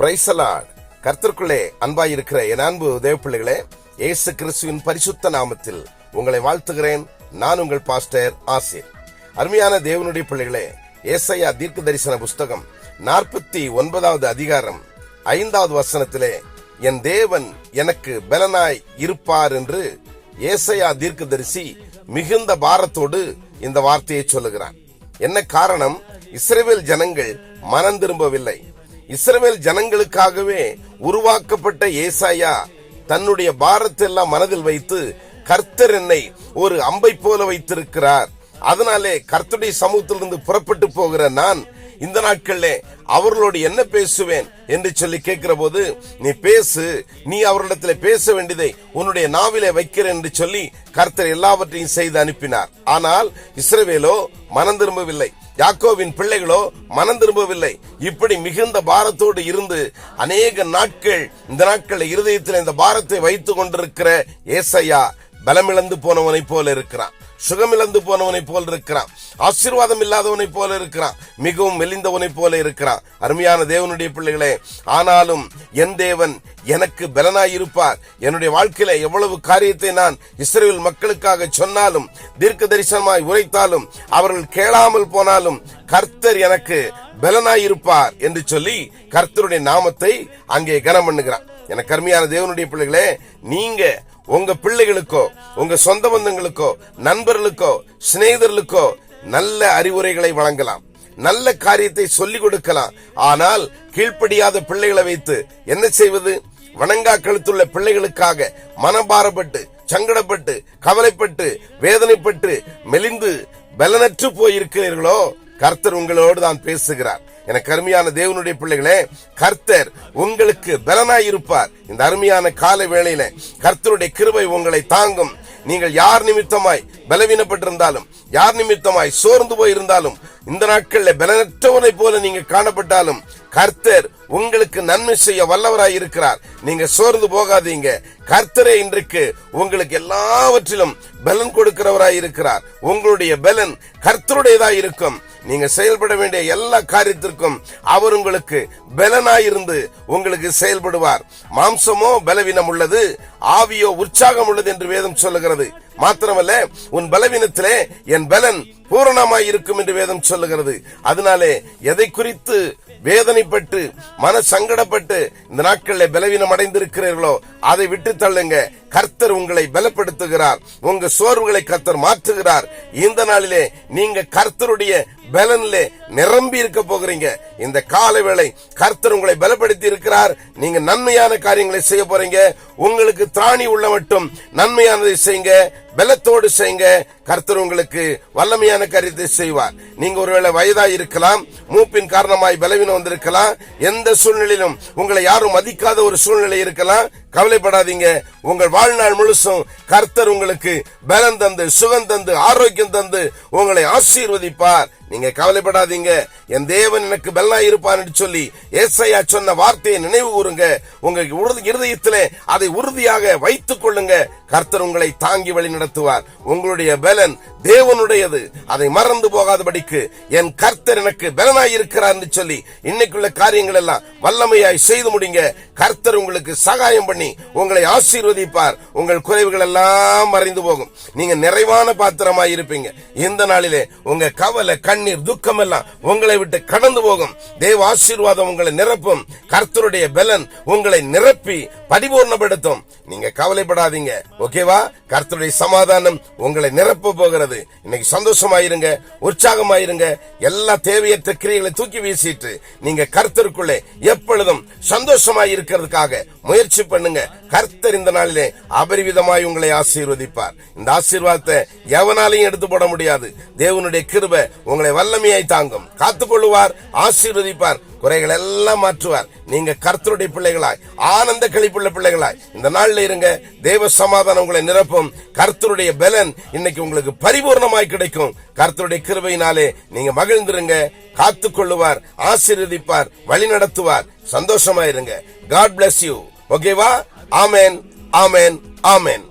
பிரைசலாட் கர்த்தருக்குள்ளே அன்பாயிருக்கிற என் அன்பு தேவப்பிள்ளைகளே இயேசு கிறிஸ்துவின் பரிசுத்த நாமத்தில் உங்களை வாழ்த்துகிறேன். நான் உங்கள் பாஸ்டர் ஆசிர். அருமையான தேவனுடைய பிள்ளைகளே ஏசையா தீர்க்க தரிசன புஸ்தகம் நாற்பத்தி ஒன்பதாவது அதிகாரம் ஐந்தாவது வசனத்திலே என் தேவன் எனக்கு பலனாய் இருப்பார் என்று ஏசையா தீர்க்கதரிசி மிகுந்த பாரத்தோடு இந்த வார்த்தையை சொல்லுகிறார். என்ன காரணம்? இஸ்ரேவேல் ஜனங்கள் மனம் திரும்பவில்லை. இஸ்ரவேல் ஜனங்களுக்காகவே உருவாக்கப்பட்ட ஏசாயா தன்னுடைய பாரத்தை எல்லாம் மனதில் வைத்து கர்த்தர் என்னை ஒரு அம்பை போல வைத்திருக்கிறார். அதனாலே கர்த்தருடைய சமூகத்திலிருந்து புறப்பட்டு போகிற நான் இந்த நாட்கள்ல அவர்களோடு என்ன பேசுவேன் என்று சொல்லி கேட்கிற போது நீ பேசு நீ அவரிடத்தில் பேச வேண்டியதை உன்னுடைய நாவிலே வைக்கிறேன் என்று சொல்லி கர்த்தர் எல்லாவற்றையும் செய்து அனுப்பினார். ஆனால் இஸ்ரவேலோ மனம் திரும்பவில்லை. யாக்கோவின் பிள்ளைகளோ மனம் திரும்பவில்லை. இப்படி மிகுந்த பாரத்தோடு இருந்து அநேக நாட்கள் இந்த நாட்கள் இருதயத்தில் இந்த பாரத்தை வைத்துக் கொண்டிருக்கிற ஏசையா பலமிழந்து போனவனை போல இருக்கிறான். சுகமிழந்து போனவனை போல இருக்கிறான். ஆசீர்வாதம் இல்லாதவனை போல இருக்கிறான். மிகவும் மெலிந்தவனை போல இருக்கிறான். அருமையான தேவனுடைய பிள்ளைகளே ஆனாலும் என் தேவன் எனக்கு பலனாயிருப்பார். என்னுடைய வாழ்க்கையில எவ்வளவு காரியத்தை நான் இஸ்ரேல் மக்களுக்காக சொன்னாலும் தீர்க்க தரிசனமாய் உரைத்தாலும் அவர்கள் கேளாமல் போனாலும் கர்த்தர் எனக்கு பலனாயிருப்பார் என்று சொல்லி கர்த்தருடைய நாமத்தை அங்கே கனம் பண்ணுகிறான் எனக்கு அருமையான தேவனுடைய பிள்ளைகளே நீங்க உங்க பிள்ளைகளுக்கோ உங்க சொந்த பந்தங்களுக்கோ நண்பர்களுக்கோ சிநேகிதர்களுக்கோ நல்ல அறிவுரைகளை வழங்கலாம். நல்ல காரியத்தை சொல்லிக் கொடுக்கலாம். ஆனால் கீழ்ப்படியாத பிள்ளைகளை வைத்து என்ன செய்வது? வணங்கா கழுத்துள்ள பிள்ளைகளுக்காக மனபாரப்பட்டு சங்கடப்பட்டு கவலைப்பட்டு வேதனைப்பட்டு மெலிந்து பலனற்று போயிருக்கிறீர்களோ? கர்த்தர் உங்களோடு தான் பேசுகிறார். எனக்கு அருமையான தேவனுடைய பிள்ளைகளே கர்த்தர் உங்களுக்கு பலனாய் இருப்பார் இந்த அருமையான கால வேளையில கர்த்தருடைய கிருபை உங்களை தாங்கும். நீங்கள் யார் நிமித்தமாய் பலவீனப்பட்டிருந்தாலும் யார் நிமித்தமாய் சோர்ந்து போயிருந்தாலும் இந்த நாட்களில் பலனற்றவனை போல நீங்க காணப்பட்டாலும் கர்த்தர் உங்களுக்கு நன்மை செய்ய வல்லவராய் இருக்கிறார். நீங்க சோர்ந்து போகாதீங்க. கர்த்தரே இன்றைக்கு உங்களுக்கு எல்லாவற்றிலும் பலன் கொடுக்கிறவராய் இருக்கிறார். உங்களுடைய பலன் கர்த்தருடையதா இருக்கும். நீங்க செயல்பட வேண்டிய எல்லா காரியத்திற்கும் அவர் உங்களுக்கு பலனாயிருந்து உங்களுக்கு செயல்படுவார். மாம்சமோ பலவீனம் உள்ளது ஆவியோ உற்சாகம் உள்ளது என்று வேதம் சொல்லுகிறது. மாத்திரமல்ல உன் பலவீனத்திலே என் பலன் பூரணமாய் இருக்கும் என்று வேதம் சொல்லுகிறது. அதனாலே எதை குறித்து வேதனைப்பட்டு மன சங்கடப்பட்டு இந்த நாட்களில் பலவீனம் அடைந்திருக்கிறீர்களோ அதை விட்டு தள்ளுங்க. கர்த்தர் உங்களை பலப்படுத்துகிறார். உங்க சோர்வுகளை கர்த்தர் மாற்றுகிறார். இந்த நாளிலே நீங்க கர்த்தருடைய பலன்ல நிரம்பி இருக்க போகிறீங்க. இந்த கால வேளை கர்த்தர் உங்களை பலப்படுத்தி இருக்கிறார். நீங்க நன்மையான காரியங்களை செய்ய போறீங்க. உங்களுக்கு திராணி உள்ள மட்டும் நன்மையானதை செய்யுங்க. பலத்தோடு செய்யுங்க. கர்த்தர் உங்களுக்கு வல்லமையான கருத்தை செய்வார். நீங்க ஒருவேளை வயதா இருக்கலாம் மூப்பின் காரணமாய் பலவீனம் வந்திருக்கலாம் எந்த சூழ்நிலையிலும் உங்களை யாரும் மதிக்காத ஒரு சூழ்நிலை இருக்கலாம் கவலைப்படாதீங்க. உங்கள் வாழ்நாள் முழுசும் கர்த்தர் உங்களுக்கு பலம் தந்து சுகம் தந்து ஆரோக்கியம் தந்து உங்களை ஆசீர்வதிப்பார். நீங்க கவலைப்படாதீங்க. என் தேவன் எனக்கு பெல்லா இருப்பான் சொல்லி ஏசையா சொன்ன வார்த்தையை நினைவு கூறுங்க. உங்க இருதயத்திலே அதை உறுதியாக வைத்துக் கொள்ளுங்க. கர்த்தர் உங்களை தாங்கி வழி நடத்துவார். உங்களுடைய பலன் தேவனுடையது. அதை மறந்து போகாதபடிக்கு என் கர்த்தர் எனக்கு பலனாய் இருக்கிறார் சொல்லி இன்னைக்குள்ள காரியங்கள் எல்லாம் வல்லமையாய் செய்து முடிங்க. கர்த்தர் உங்களுக்கு சகாயம் பண்ணி உங்களை ஆசீர்வதிப்பார். உங்கள் குறைவுகள் எல்லாம் மறைந்து போகும். நீங்க நிறைவான பாத்திரமாய் இருப்பீங்க. இந்த நாளிலே உங்க கவலை கண்ணீர் துக்கம் எல்லாம் உங்களை விட்டு கடந்து போகும். தேவ ஆசீர்வாதம் உங்களை நிரப்பும். கர்த்தருடைய பலன் உங்களை நிரப்பி பரிபூர்ணப்படுத்தும். நீங்க கவலைப்படாதீங்க. ஓகேவா கர்த்தருடைய சமாதானம் உங்களை நிரப்ப போகிறது. இன்னைக்கு சந்தோஷமாயிருங்க உற்சாகமாயிருங்க. எல்லா தேவையற்ற கிரியைகளை தூக்கி வீசிட்டு நீங்க கர்த்தருக்குள்ளே எப்பொழுதும் சந்தோஷமாய் இருக்கிறதுக்காக முயற்சி பண்ணுங்க. கர்த்தர் இந்த நாளிலே அபரிவிதமாய் உங்களை ஆசீர்வதிப்பார். இந்த ஆசீர்வாதத்தை எவனாலையும் எடுத்து போட முடியாது. தேவனுடைய கிருப உங்களை வல்லமையாய் தாங்கும். காத்துக்கொள்ளுவார் ஆசீர்வதிப்பார் குறைகள் எல்லாம் மாற்றுவார். நீங்க கர்த்தருடைய பிள்ளைகளாய் ஆனந்த கழிப்புள்ள பிள்ளைகளாய் இந்த நாளில் இருங்க. தேவ சமாதானம் உங்களை நிரப்பும். கர்த்தருடைய பலன் இன்னைக்கு உங்களுக்கு பரிபூர்ணமாய் கிடைக்கும். கர்த்தருடைய கிருபையினாலே நீங்க மகிழ்ந்திருங்க. காத்துக்கொள்ளுவார் ஆசீர்வதிப்பார் வழி நடத்துவார் சந்தோஷமா இருங்க காட் பிளஸ் யூ ஓகேவா? ஆமேன் ஆமேன் ஆமேன்.